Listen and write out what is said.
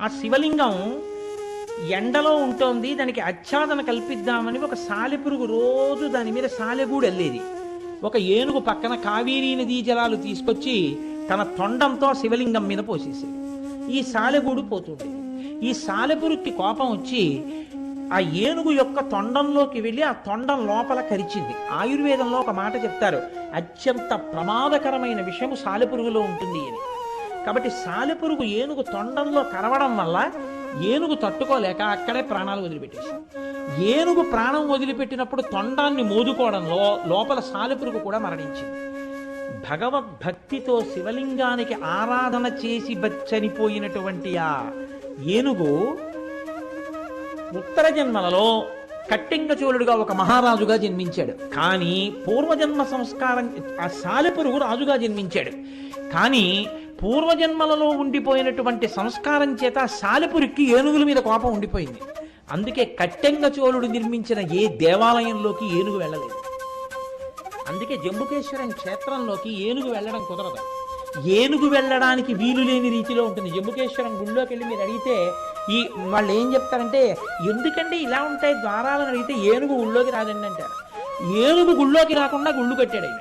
ఆ శివలింగం ఎండలో ఉంటోంది దానికి ఆచ్ఛాదన కల్పిద్దామని ఒక సాలెపురుగు రోజు దాని మీద సాలెగూడు వెళ్ళేది. ఒక ఏనుగు పక్కన కావేరీ నదీ జలాలు తీసుకొచ్చి తన తొండంతో శివలింగం మీద పోసేసేది. ఈ సాలెగూడు పోతుంది ఈ సాలెపురుక్కి కోపం వచ్చి ఆ ఏనుగు యొక్క తొండంలోకి వెళ్ళి ఆ తొండం లోపల కరిచింది. ఆయుర్వేదంలో ఒక మాట చెప్తారు అత్యంత ప్రమాదకరమైన విషయం సాలెపురుగులో ఉంటుంది అని. కాబట్టి సాలెపురుగు ఏనుగు తొండంలో కరవడం వల్ల ఏనుగు తట్టుకోలేక అక్కడే ప్రాణాలు వదిలిపెట్టేసింది ఏనుగు ప్రాణం వదిలిపెట్టినప్పుడు తొండాన్ని మోదుకోవడంలో లోపల సాలెపురుగు కూడా మరణించింది. భగవద్భక్తితో శివలింగానికి ఆరాధన చేసి బచ్చనిపోయినటువంటి చనిపోయినటువంటి ఆ ఏనుగు ఉత్తర జన్మలలో కట్టింగచోళుడుగా ఒక మహారాజుగా జన్మించాడు. కానీ పూర్వజన్మ సంస్కారం ఆ సాలెపురుగు రాజుగా జన్మించాడు. కానీ పూర్వజన్మలలో ఉండిపోయినటువంటి సంస్కారం చేత ఆ సాలెపురికి ఏనుగుల మీద కోపం ఉండిపోయింది. అందుకే కట్టెంగ చోళుడు నిర్మించిన ఏ దేవాలయంలోకి ఏనుగు వెళ్ళలేదు. అందుకే జంబుకేశ్వరం క్షేత్రంలోకి ఏనుగు వెళ్ళడం కుదరదు. ఏనుగు వెళ్ళడానికి వీలు లేని రీతిలో ఉంటుంది. జంబుకేశ్వరం గుళ్ళోకి వెళ్ళి మీరు అడిగితే ఈ వాళ్ళు ఏం చెప్తారంటే ఎందుకంటే ఇలా ఉంటాయి ద్వారాలను అడిగితే ఏనుగు గుళ్ళోకి రాదండి అంటారు. ఏనుగు గుళ్ళోకి రాకుండా గుళ్ళు కట్టాడు ఆయన.